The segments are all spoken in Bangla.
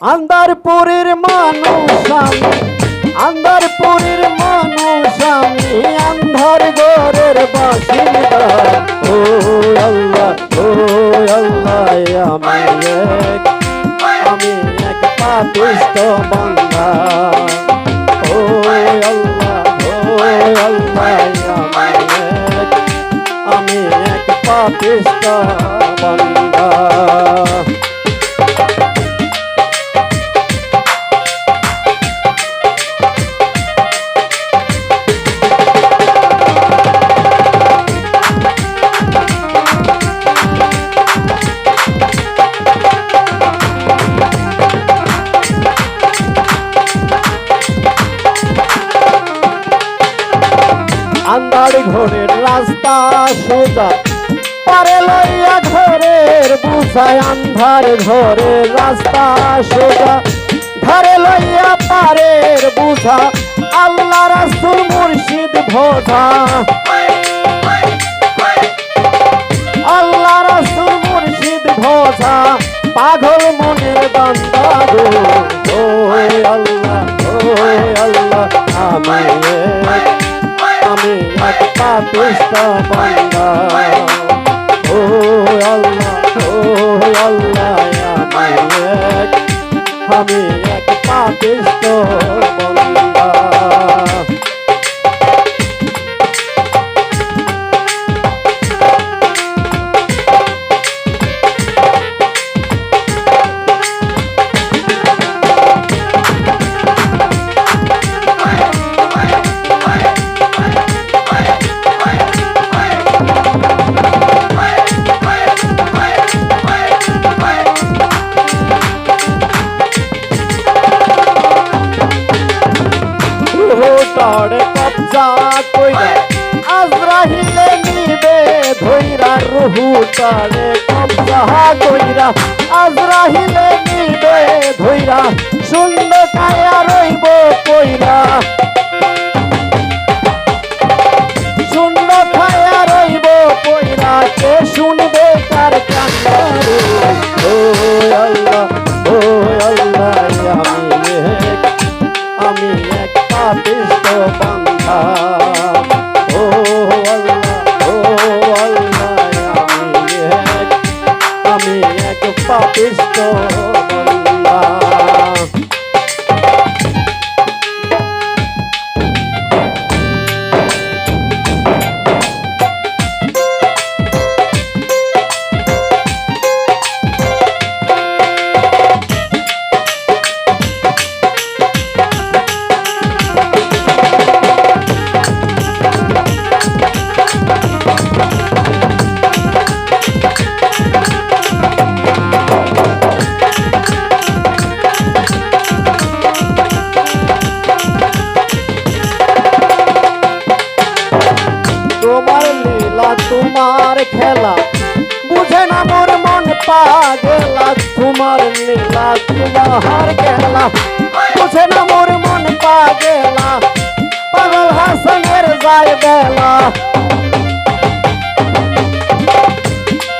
আন্দারপুরের মানুষ আমি আন্দারপুরের মানুষ আমি আন্ধার ঘরের বাসিন্দা ও আল্লাহ ও আল্লাহ আমি এক আমি এক পাপিষ্ট বান্দা। ও আল্লাহ ও আল্লাহ আমি এক আমি এক পাপিষ্ট আন্দার ঘরের রাস্তা সোজা। পারে লইয়া ঘরের বুঝায় আন্ধার ঘরের রাস্তা সোজা। ঘরে লইয়া পারের বুঝা, আল্লাহ রাসুল মুর্শিদ ভোধা আল্লাহ রাসুল মুর্শিদ ভোধা পাগল মনের বান্দা গো। ও আল্লাহ ও আল্লাহ আমি এক আমি এক পাপিষ্ট বান্দা কইরা আজরাহিলে নিবে ধইরা রুহুটারে কবজা কইরা। আজরাহিলে নিবে ধইরা শূন্য কায়া রইব কইরা। পাপিষ্ট খেলা। বুঝে না মোর মন পাগলা, তোমার লীলা তোমার খেলা। বুঝে না মোর মন পাগলা, পাগল হাসনের যায় বেলা।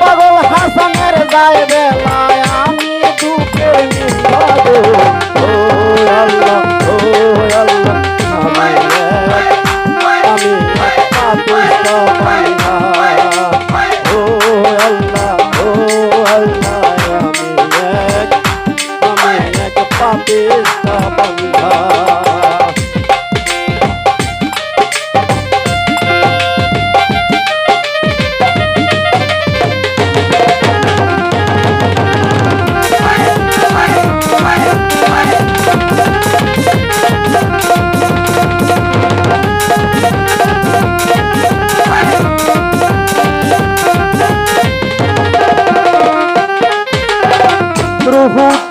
পাগল হাসনের যায় বেলা, আমি দুঃখে নিভাবো ও আল্লাহ ও আল্লাহ আমি আমি এক পাপিষ্ট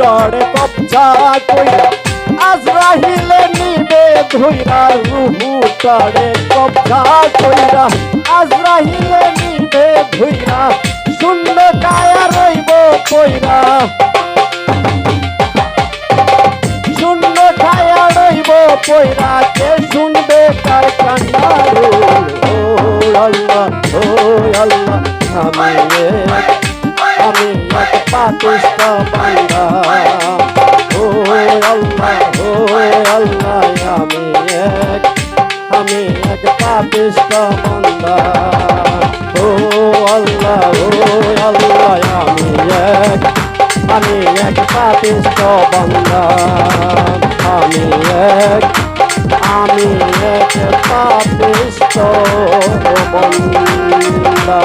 রুহুটারে কবজা কইরা আজরাহিলে নিবে ধইরা রুহুটারে কবজা কইরা। আজরাহিলে নিবে ধইরা, শূন্য কায়া রইব কইরা। শূন্য কায়া রইব কইরা, কে শুনবে কার কান্না ও আল্লাহ ও আল্লাহ আমি আমি মত পাপিষ্ট বান্দা? ও আল্লাহ ও আল্লাহ, আমি এক আমি এক পাপিষ্ট বান্দা? ও আল্লাহ ও আল্লাহ, আমি এক আমি এক পাপিষ্ট বান্দা? আমি এক আমি এক পাপিষ্ট বান্দা?